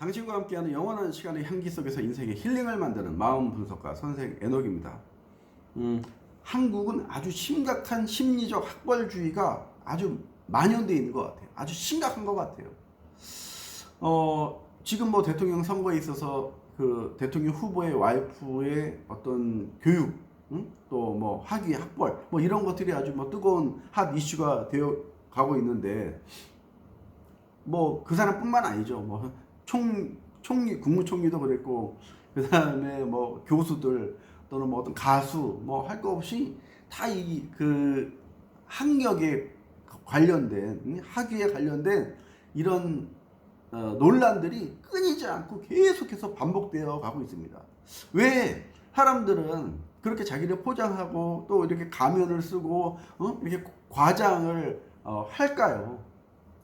당신과 함께하는 영원한 시간의 향기 속에서 인생의 힐링을 만드는 마음 분석가 선생 에녹입니다. 음, 한국은 아주 심각한 심리적 학벌주의가 아주 만연되어 있는 것 같아요. 아주 심각한 것 같아요. 어, 지금 뭐 대통령 선거에 있어서 그 대통령 후보의 와이프의 어떤 교육, 또뭐 학위, 학벌, 뭐 이런 것들이 아주 뭐 뜨거운 핫 이슈가 되어 가고 있는데 뭐 그 사람뿐만 아니죠. 뭐 총 총리 국무총리도 그랬고 그 다음에 뭐 교수들 또는 뭐 어떤 가수 뭐 할 거 없이 다 이 그 학력에 관련된 음, 학위에 관련된 이런 어, 논란들이 끊이지 않고 계속해서 반복되어 가고 있습니다. 왜 사람들은 그렇게 자기를 포장하고 또 이렇게 가면을 쓰고 어? 이렇게 과장을 어, 할까요?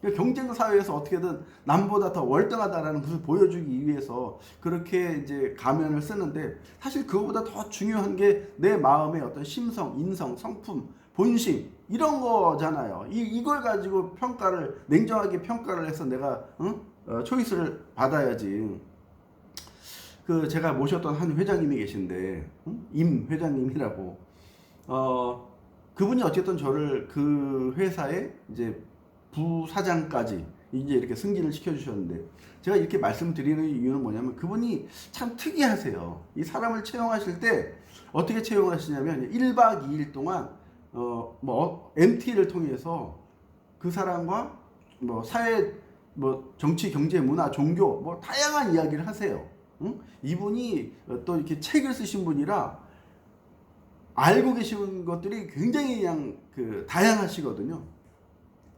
그러니까 경쟁 사회에서 어떻게든 남보다 더 월등하다라는 것을 보여주기 위해서 그렇게 이제 가면을 쓰는데 사실 그거보다 더 중요한 게 내 마음의 어떤 심성, 인성, 성품, 본심 이런 거잖아요. 이 이걸 가지고 평가를 냉정하게 평가를 해서 내가 응? 어, 초이스를 받아야지. 그 제가 모셨던 한 회장님이 계신데 응? 임 회장님이라고 어 그분이 어쨌든 저를 그 회사에 이제 부사장까지 이제 이렇게 승진을 시켜주셨는데 제가 이렇게 말씀드리는 이유는 뭐냐면 그분이 참 특이하세요. 이 사람을 채용하실 때 어떻게 채용하시냐면 1박 2일 동안 어 뭐 MT를 통해서 그 사람과 뭐 사회 뭐 정치 경제 문화 종교 뭐 다양한 이야기를 하세요. 응? 이분이 또 이렇게 책을 쓰신 분이라 알고 계신 것들이 굉장히 그냥 그 다양하시거든요.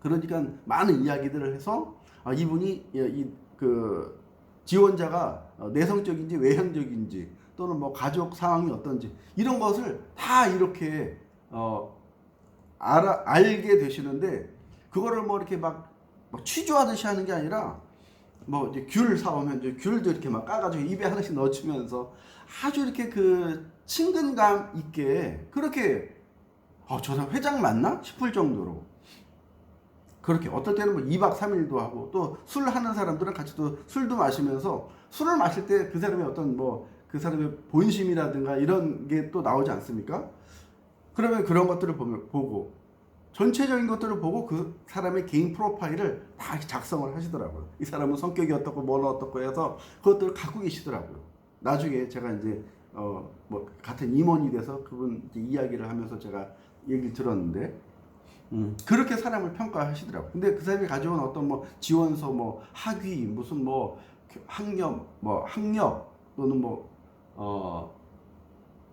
그러니까 많은 이야기들을 해서 아, 이분이 이 그 지원자가 어, 내성적인지 외향적인지 또는 뭐 가족 상황이 어떤지 이런 것을 다 이렇게 어 알아 알게 되시는데 그거를 뭐 이렇게 막, 막 취조하듯이 하는 게 아니라 뭐 이제 귤 사오면 이제 귤도 이렇게 막 까가지고 입에 하나씩 넣어주면서 아주 이렇게 그 친근감 있게 그렇게 어, 저 사람 회장 맞나 싶을 정도로 그렇게 어떨 때는 뭐 2박 3일도 하고 또 술 하는 사람들은 같이 또 술도 마시면서 술을 마실 때 그 사람의 어떤 뭐 그 사람의 본심이라든가 이런 게 또 나오지 않습니까? 그러면 그런 것들을 보면 보고 전체적인 것들을 보고 그 사람의 개인 프로파일을 다 작성을 하시더라고요. 이 사람은 성격이 어떻고 뭘 어떻고 해서 그것들을 갖고 계시더라고요. 나중에 제가 이제 어 뭐 같은 임원이 돼서 그분 이야기를 하면서 제가 얘기를 들었는데 음, 그렇게 사람을 평가하시더라고. 근데 그 사람이 가져온 어떤 뭐 지원서, 뭐 학위, 무슨 뭐 학력, 뭐 학력 또는 뭐 어,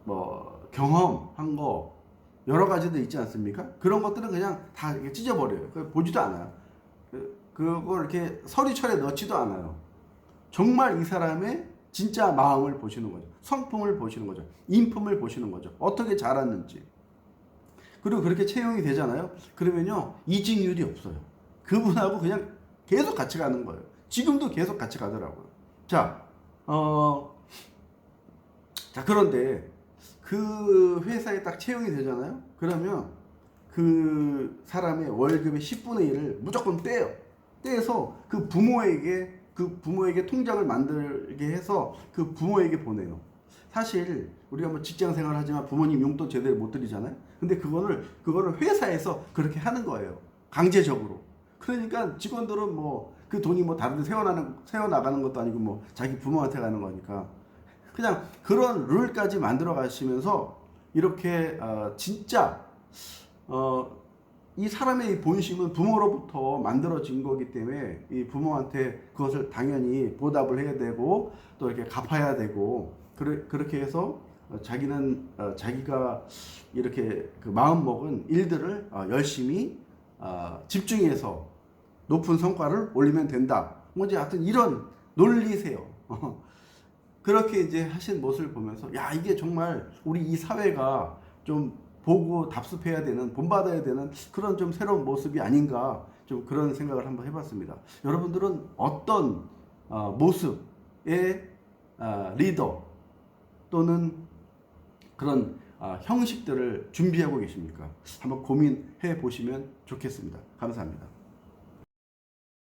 뭐 경험한 거 여러 가지도 있지 않습니까? 그런 것들은 그냥 다 찢어버려요. 그 보지도 않아요. 그, 그걸 이렇게 서류철에 넣지도 않아요. 정말 이 사람의 진짜 마음을 보시는 거죠. 성품을 보시는 거죠. 인품을 보시는 거죠. 어떻게 자랐는지. 그리고 그렇게 채용이 되잖아요. 그러면요 이직률이 없어요. 그분하고 그냥 계속 같이 가는 거예요. 지금도 계속 같이 가더라고요. 자, 어, 자 그런데 그 회사에 딱 채용이 되잖아요. 그러면 그 사람의 월급의 10분의 1을 무조건 떼요. 떼서 그 부모에게 그 부모에게 통장을 만들게 해서 그 부모에게 보내요. 사실 우리가 뭐 직장 생활 하지만 부모님 용돈 제대로 못 드리잖아요. 근데 그거를 그거를 회사에서 그렇게 하는 거예요. 강제적으로. 그러니까 직원들은 뭐 그 돈이 뭐 다른 데 세워나는 세워 나가는 것도 아니고 뭐 자기 부모한테 가는 거니까 그냥 그런 룰까지 만들어 가시면서 이렇게 어, 진짜 어, 이 사람의 이 본심은 부모로부터 만들어진 거기 때문에 이 부모한테 그것을 당연히 보답을 해야 되고 또 이렇게 갚아야 되고 그래, 그렇게 해서 어, 자기는 어, 자기가 이렇게 그 마음 먹은 일들을 어, 열심히 어, 집중해서 높은 성과를 올리면 된다. 뭐 이제 하여튼 이런 논리세요. 그렇게 이제 하신 모습을 보면서 야 이게 정말 우리 이 사회가 좀 보고 답습해야 되는 본받아야 되는 그런 좀 새로운 모습이 아닌가 좀 그런 생각을 한번 해봤습니다. 여러분들은 어떤 어, 모습의 어, 리더 또는 그런 어, 형식들을 준비하고 계십니까? 한번 고민해 보시면 좋겠습니다. 감사합니다.